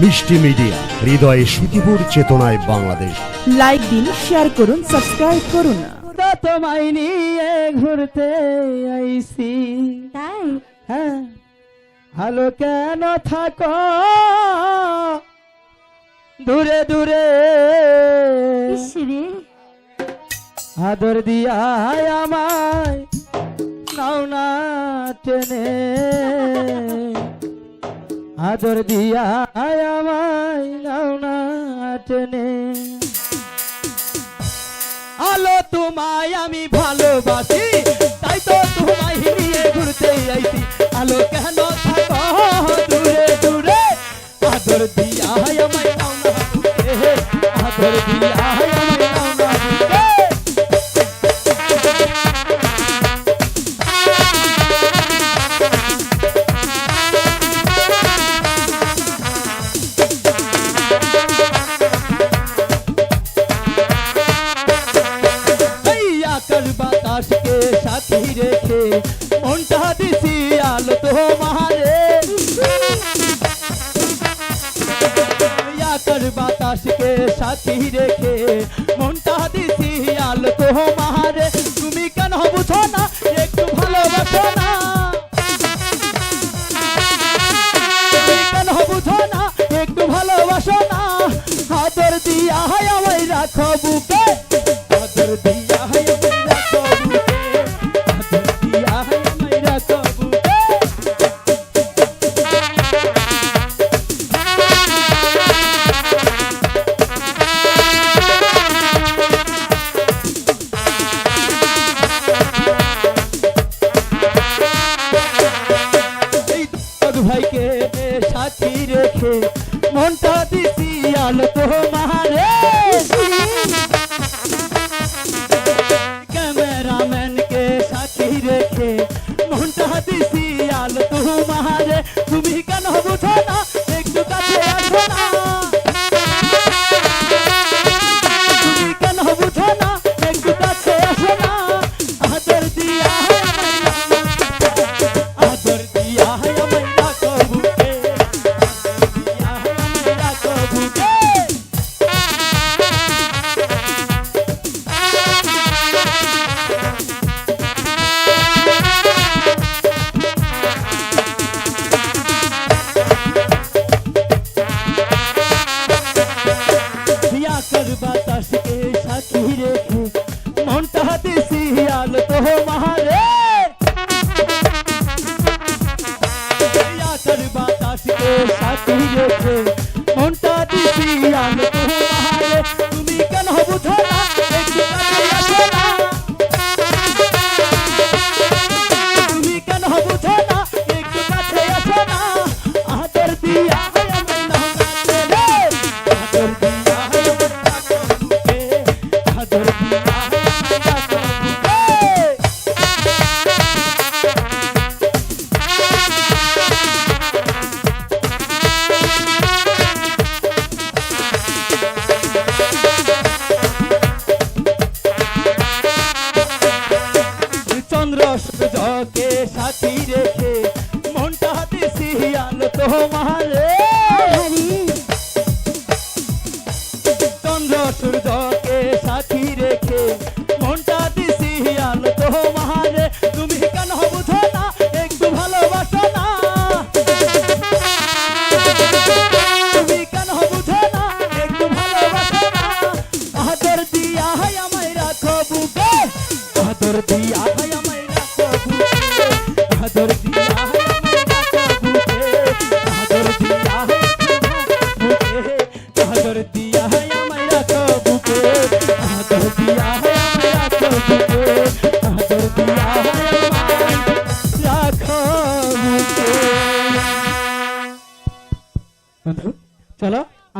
মিষ্টি মিডিয়া হৃদয়ে সুখীপুর চেতনায় বাংলাদেশ। লাইক দিন শেয়ার করুন সাবস্ক্রাইব করুন। তো তোমায় নিয়ে ঘুরতে আইসি তাই? হ্যাঁ ভালো কেন থাকো? দূরে দূরে। আদর দিয়া আমায় নাও না টেনে। আদর দিয়া আমায় নাও আলো তোমায় আমি ভালোবাসি, তাই তো তোমায় নিয়ে ঘুরতে আইছি। আলো কেন থাকো দূরে দূরে? আদর দিয়া আমায় নাও আদর দিয়া সাথী রেখে মনটা দিছি আলো তোমারে আকাশ বাতাসকে সাথী রেখে মনটা দিছি আলো তোমারে তুমি কেন বুঝো না? একটু ভালোবাসো না। বুঝো না? একটু ভালোবাসো না। আদর দিয়া হয় আমায় রাখো সাথী রেখে মনটা দিছি আলো তোমারে। সাথী রেখে আলো তোমারে চন্দ্র সূর্যকে সাথী রেখে মনটা দিছি আলো। তোমারে তুমি কেন বুঝো না? একটু ভালোবাসো না। তুমি কেন বুঝো না? একটু ভালোবাসো না। আদর দিয়া হয় আমায় রাখো বুকে। আদর দিয়া হয় আমায় রাখো বুকে। আদর দিয়া